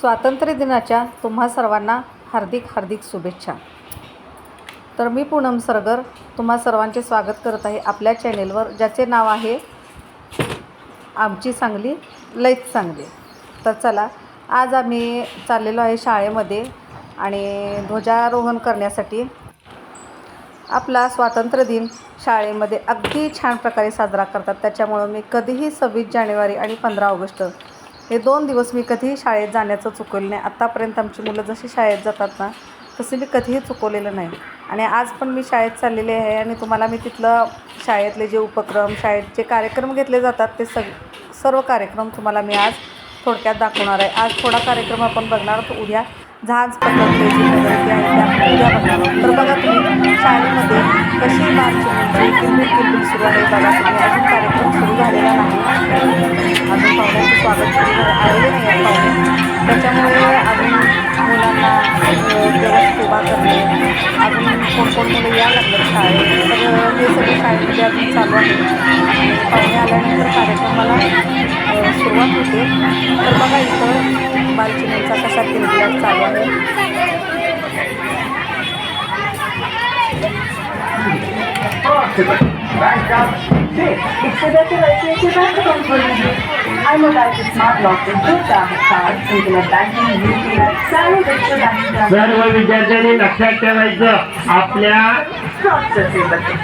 स्वातंत्र्य दिनाच्या तुम्हा सर्वांना हार्दिक हार्दिक शुभेच्छा. तर मी पूनम सरगर तुम्हा सर्वांचे स्वागत करत आहे आपल्या चॅनेलवर ज्याचे नाव आहे आमची सांगली लयच सांगली. तर चला आज आम्ही चाललेलो आहे शाळेमध्ये आणि ध्वजारोहण करण्यासाठी आपला स्वातंत्र्य दिन शाळेमध्ये अगदी छान प्रकारे साजरा करतात. त्याच्यामुळं मी कधीही सव्वीस जानेवारी आणि पंधरा ऑगस्ट हे दोन दिवस मी कधीही शाळेत जाण्याचं चुकवलं नाही. आत्तापर्यंत आमची मुलं जशी शाळेत जातात ना तसे मी कधीही चुकवलेलं नाही. आणि आज पण मी शाळेत चाललेले आहे आणि तुम्हाला मी तिथलं शाळेतले जे उपक्रम शाळेत जे कार्यक्रम घेतले जातात ते सग सर्व कार्यक्रम तुम्हाला मी आज थोडक्यात दाखवणार आहे. आज थोडा कार्यक्रम आपण बघणार आहोत. उद्या बघणार. पकडते तर बघा तुम्ही शाळेमध्ये कशी मार्च म्हणजे किंबीर किंबीर सुरू आहे. बघा तुम्ही अजून कार्यक्रम सुरू झालेला नाही. अजून पाहुण्यांचं स्वागत सुरू झालं नाही आहे पाहुणे. त्याच्यामुळे अजून मुलांना सेवा करणे अजून कोण मुलं या लागलं शाळेत तर हे सगळे शाळेमध्ये अजून चालू आहे पाहुणे आल्यानंतर कार्यक्रमाला सुरुवात होते तर बघा इथं बालचिनीचा कसा किलबिलाट चालू आहे It's the basketball for you. I mobile the smart lock with good debit card, internet banking, UPI, salary virtual banking सर्व विद्यार्थ्यांनी लक्षात ठेवायचं आपल्या cross sustainable.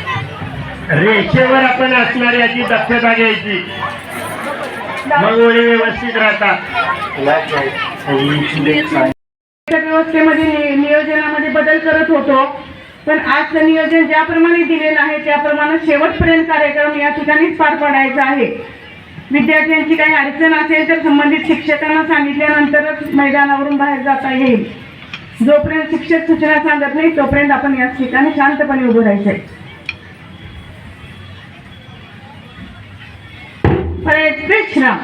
रेषेवर आपण असणार याची दक्षता घ्यायची मग ओळी व्यवस्थित राहतात व्यवस्थेमध्ये नि- नियोजनामध्ये बदल करत होतो पण आजचं नियोजन ज्याप्रमाणे दिलेलं आहे त्याप्रमाणे शेवटपर्यंत कार्यक्रम या ठिकाणीच पार पडायचा आहे. विद्यार्थ्यांची काही अडचण असेल तर संबंधित शिक्षकांना सांगितल्यानंतरच मैदानावरून बाहेर जाता येईल. जोपर्यंत शिक्षक सूचना सांगत नाही तोपर्यंत आपण याच ठिकाणी शांतपणे उभं आहे. परेड विश्राम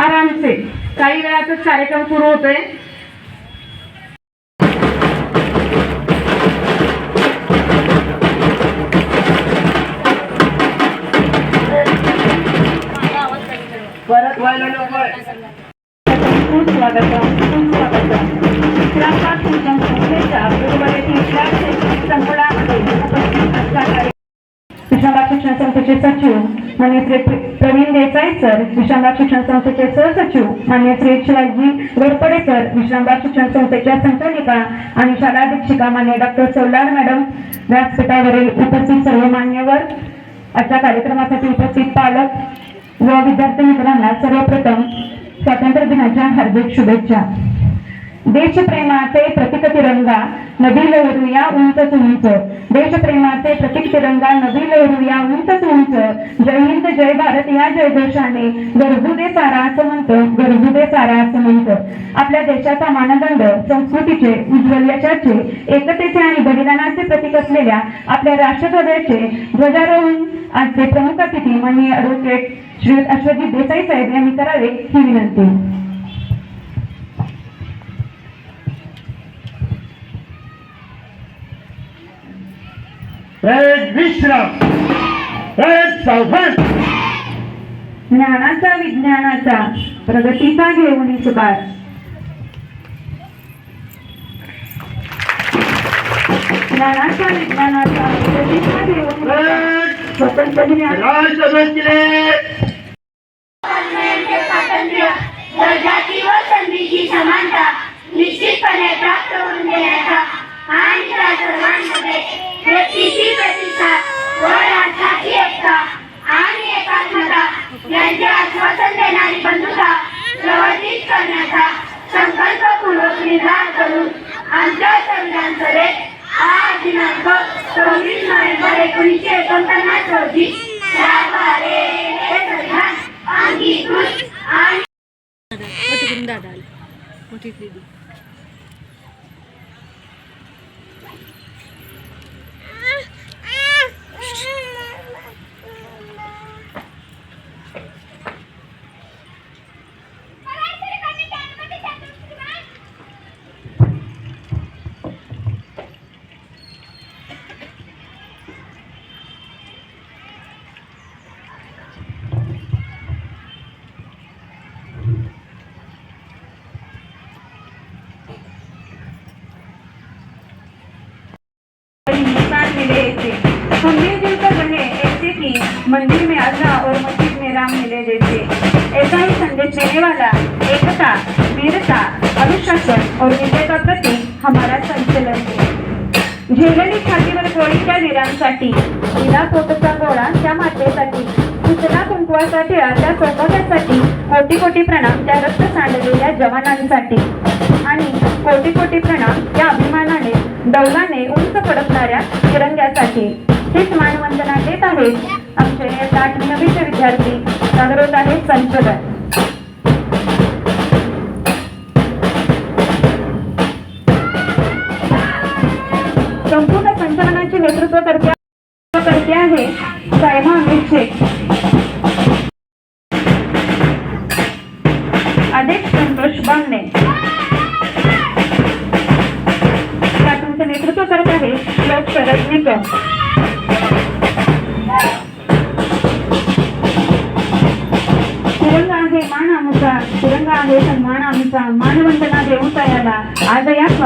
आराम से काही वेळातच कार्यक्रम सुरू होतोय. स्वागतम. सुस्वागतम विश्रामबाग शिक्षण संस्थेच्या बरोबर येथील शैक्षणिक संकुलामध्ये उपस्थित असणारे विश्रामबाग शिक्षण संस्थेचे सचिव मान्य श्री प्रवीण देसाई सर विश्रामबाग शिक्षण संस्थेचे सहसचिव मान्य श्री शिवाजी घोरपडे सर विश्रामबाग शिक्षण संस्थेच्या संचालिका आणि शाला अधीक्षिका मान्य डॉक्टर सौलाड मॅडम व्यासपीठावरील उपस्थित सर्व मान्यवर आजच्या कार्यक्रमासाठी उपस्थित पालक व विद्यार्थी मित्रांना सर्वप्रथम स्वातंत्र्य दिनाच्या हार्दिक शुभेच्छा. देशप्रेमाचे प्रतीक तिरंगा नदी लहरूया उंच उंच देशप्रेमाचे प्रतीक तिरंगा नदी लहरूया उंच उंच जय हिंद जय भारत या जयघोषाने गरजू दे सारा असं म्हणतं गरजू दे सारा असं म्हणतं आपल्या देशाचा मानदंड संस्कृतीचे उज्ज्वल एकतेचे आणि बलिदानाचे प्रतीक असलेल्या आपल्या राष्ट्रध्वजाचे ध्वजारोहण आजचे प्रमुख अतिथी माननीय ॲडव्होकेट श्री अश्वजित देसाई साहेब यांनी करावे ही विनंती. ज्ञानाचा विज्ञानाचा प्रगतीचा घेऊन सुकार ज्ञानाचा विज्ञानाचा प्रगतीचा घेऊन स्वातंत्र्य. दर्जाची व संधीची समानता निश्चितपणे प्राप्त देण्याचा आणि त्या सर्वांमध्ये व्यक्तीची प्रतिष्ठा व राष्ट्राची एकता आणि एकात्मता यांचे आश्वासन देणारी बंधुता प्रवर्तित करण्याचा संकल्पपूर्वक निर्धार करून आमच्या संविधान सभेत आज दिनांक सव्वीस नोव्हेंबर एकोणीसशे एकोणपन्नास रोजी त्याद्वारे हे संविधान अंगीकृत आणि मिले ऐसे। हम दिल कर रहे ऐसे कि मंदिर में अल्लाह और मस्जिद में राम मिले जैसे। ऐसा ही संदेश देने वाला एकता वीरता अनुशासन और विजय का प्रतीक हमारा संचलन है। झेलली छातीवर गोळीच्या वीरांसाठी तिला पोटचा गोळा त्या मातेसाठी दुसरा कुंकवाचा टिळा त्या सौभाग्यासाठी कोटी कोटी प्रणाम त्या रक्त सांडलेल्या जवानांसाठी। आणि कोटी कोटी प्रणाम त्या अभिमाना डौलाने उंच फडकणाऱ्या तिरंग्यासाठी हीच मानवंदना देत आहेत आमचे इयत्ता आठवी विद्यार्थी. जागृत आहेत संचलन संपूर्ण संचलनाचे नेतृत्व करते करते आहे सायमा अमित शेख.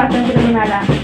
आज या स्वातंत्र्य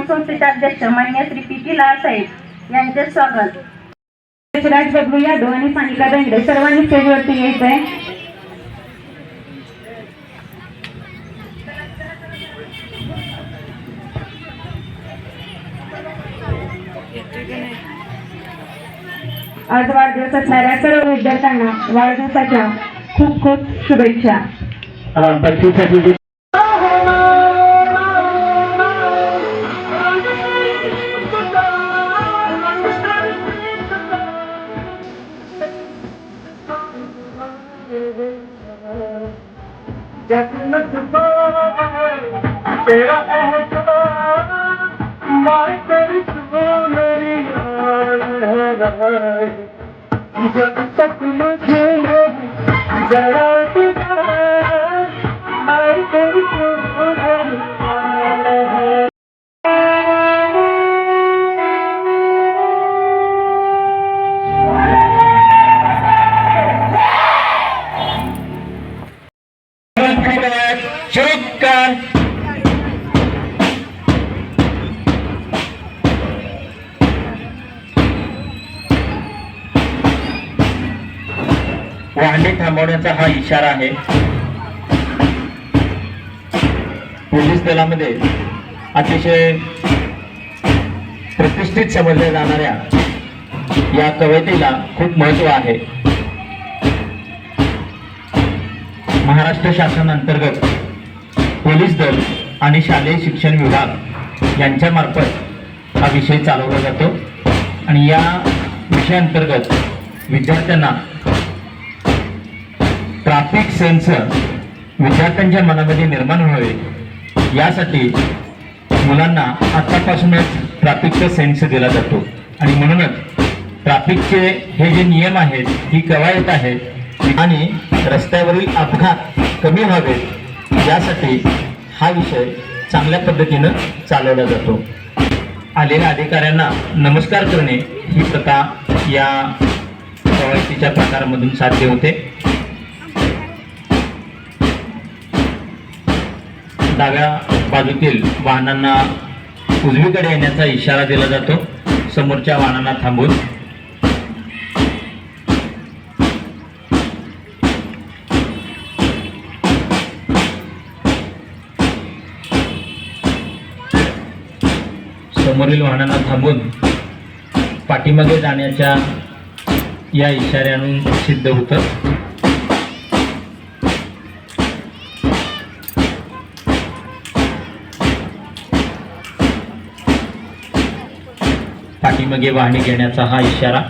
संस्थेचे अध्यक्ष मान्य श्री पी टी लाळसाहेब यांचे स्वागत. राज बबलू यादव आणि सानिका बेंगडे सर्वांनी स्टेजवरती यायचं आहे आज वाढदिवस असणाऱ्या सर्व विद्यार्थ्यांना वाढदिवसाच्या खूप खूप शुभेच्छा. तक मुझे जरा वाहने थांबवण्याचा हा इशारा आहे. पोलीस दलामध्ये अतिशय प्रतिष्ठित समजल्या जाणाऱ्या या कवितेला खूप महत्त्व आहे. महाराष्ट्र शासन अंतर्गत पोलीस दल आणि शालेय शिक्षण विभाग यांच्यामार्फत हा विषय चालवला जातो. आणि या विषयाअंतर्गत विद्यार्थ्यांना ट्रॅफिक सेन्सर विद्यार्थ्यांच्या मनामध्ये निर्माण व्हावे. यासाठी मुलांना आतापासूनच ट्रॅफिकचा सेन्स दिला जातो. आणि म्हणूनच ट्रॅफिकचे हे जे नियम आहेत ही कवायत आहे आणि रस्त्यावरील अपघात कमी व्हावेत यासाठी हा विषय चांगल्या पद्धतीनं चालवला जातो. आलेल्या अधिकाऱ्यांना नमस्कार करणे ही प्रथा या कवायतीच्या प्रकारामधून साध्य होते. डाव्या बाजूतील वाहनांना उजवीकडे येण्याचा इशारा दिला जातो. समोरच्या वाहनांना थांबून. समोरील वाहनांना थांबून पाठीमागे जाण्याच्या या इशाऱ्यानं सिद्ध होतं. पाठीमागे वाहने घेण्याचा हा इशारा.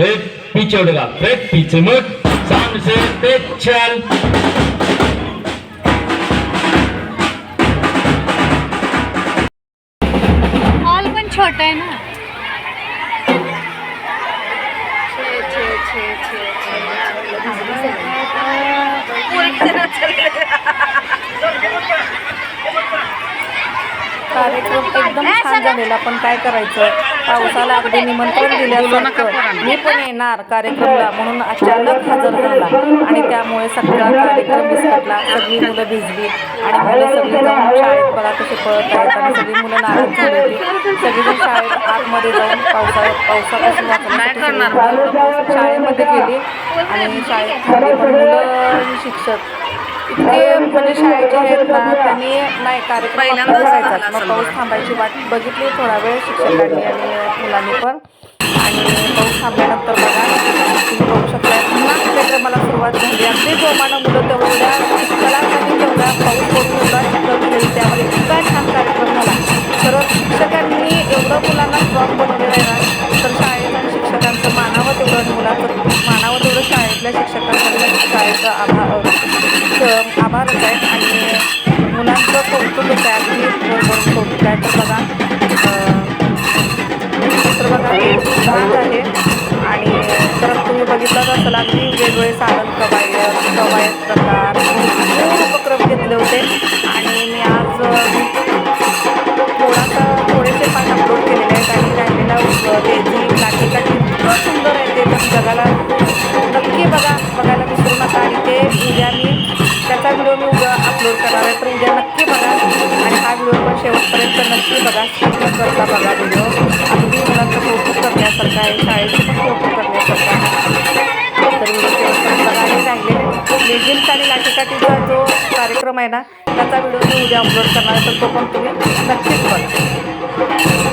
ए, पीछे उड़ेगा ए, पीछे मुड़ सामने से तेज चल हॉल पण छोटा आहे ना? कार्यक्रम एकदम छान झालेला पण काय करायचं? पावसाला अगदी निमंत्रण दिल्यासारखं. मी पण येणार कार्यक्रमला म्हणून अचानक हजर झाला. आणि त्यामुळे सगळा कार्यक्रम विसरला सगळी मुलं भिजली आणि मुलं सगळी जाऊन शाळेत बघा कशी पळत आहेत. आणि सगळी मुलं नाराज झाली होती. सगळीजण शाळेत आतमध्ये जाऊन पावसाळ्यात पावसापासून सगळी शाळेमध्ये गेली. आणि शाळेत मुलं शिक्षक इतके म्हणजे शाळेचे आहेत ना त्यांनी नाही कार्यक्रम करायचा मग पाऊस थांबायची वाट बघितली थोडा वेळ शिक्षकांनी आणि मुलांनी पण. आणि पाऊस थांबल्यानंतर बघा तुम्ही बघू शकता पुन्हा कार्यक्रमाला सुरुवात झाली. अगदी जोमानं मुलं तेवढ्या चिखलामध्ये तेवढा पाऊस पडून एवढा चिखल खेळली त्यामध्ये इतका छान कार्यक्रम झाला. तर शिक्षकांनी एवढं मुलांना स्ट्रॉंग बनवलेलं आहे ना तर शाळेत आणि शिक्षकांचं मानावं तेवढं मुलाचं मानावं तेवढं शाळेतल्या शिक्षकांचं शाळेचं आभार क- आभारच आहेत आणि मुलांचं कौतुकच आहे अगदी. भरभरून कौतुक आहे अपलोड नक्की बघा आणि हा व्हिडिओ पण शेवटपर्यंत नक्की बघा. स्किप करता बघा व्हिडिओ. अगदी मुलांचं कौतुक करण्यासारखं आहे. शाळेचं पण कौतुक करण्यासारखं आहे. तर व्हिडिओ शेवटपर्यंत बघा. आणि राहिलेले लेझिम्स आणि लाठीकाठीचा जो कार्यक्रम आहे ना त्याचा व्हिडिओ मी उद्या अपलोड करणार आहे. तर तो पण तुम्ही नक्कीच बघा.